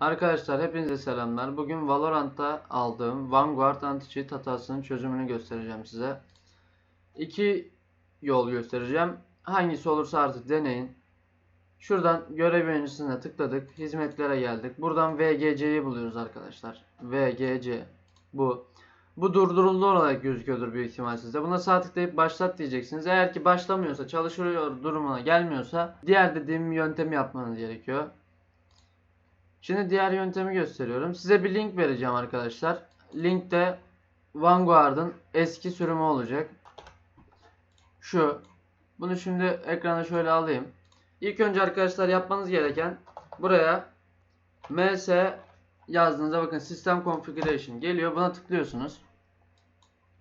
Arkadaşlar hepinize selamlar. Bugün Valorant'ta aldığım Vanguard anti-cheat hatasının çözümünü göstereceğim size. İki yol göstereceğim. Hangisi olursa artık deneyin. Şuradan görev yöneticisine tıkladık. Hizmetlere geldik. Buradan VGC'yi buluyoruz arkadaşlar. VGC. Bu. Bu durduruldu olarak gözüküyordur büyük ihtimal sizde. Buna sağ tıklayıp başlat diyeceksiniz. Eğer ki başlamıyorsa, çalışıyor durumuna gelmiyorsa diğer dediğim yöntemi yapmanız gerekiyor. Şimdi diğer yöntemi gösteriyorum. Size bir link vereceğim arkadaşlar. Linkte Vanguard'ın eski sürümü olacak. Şu. Bunu şimdi ekrana şöyle alayım. İlk önce arkadaşlar yapmanız gereken buraya ms yazdığınızda bakın System Configuration geliyor. Buna tıklıyorsunuz.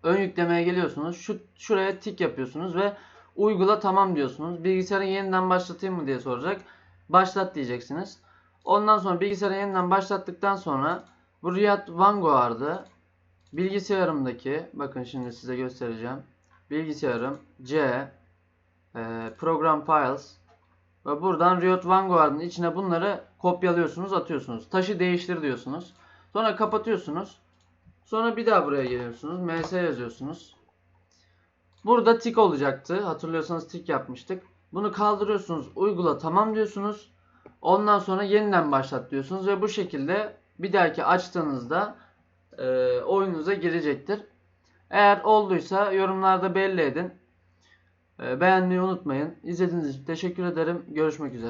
Ön yüklemeye geliyorsunuz. Şu şuraya tik yapıyorsunuz ve uygula tamam diyorsunuz. Bilgisayarı yeniden başlatayım mı diye soracak. Başlat diyeceksiniz. Ondan sonra bilgisayarı yeniden başlattıktan sonra bu Riyad Vanguard'ı bilgisayarımdaki bakın şimdi size göstereceğim. Bilgisayarım C e, Program Files ve buradan Riot Vanguard'ın içine bunları kopyalıyorsunuz, atıyorsunuz. Taşı değiştir diyorsunuz. Sonra kapatıyorsunuz. Sonra bir daha buraya geliyorsunuz. ms yazıyorsunuz. Burada tik olacaktı. Hatırlıyorsanız tik yapmıştık. Bunu kaldırıyorsunuz. Uygula tamam diyorsunuz. Ondan sonra yeniden başlat diyorsunuz ve bu şekilde bir dahaki açtığınızda e, oyununuza girecektir. Eğer olduysa yorumlarda belli edin. E, beğenmeyi unutmayın. İzlediğiniz için teşekkür ederim. Görüşmek üzere.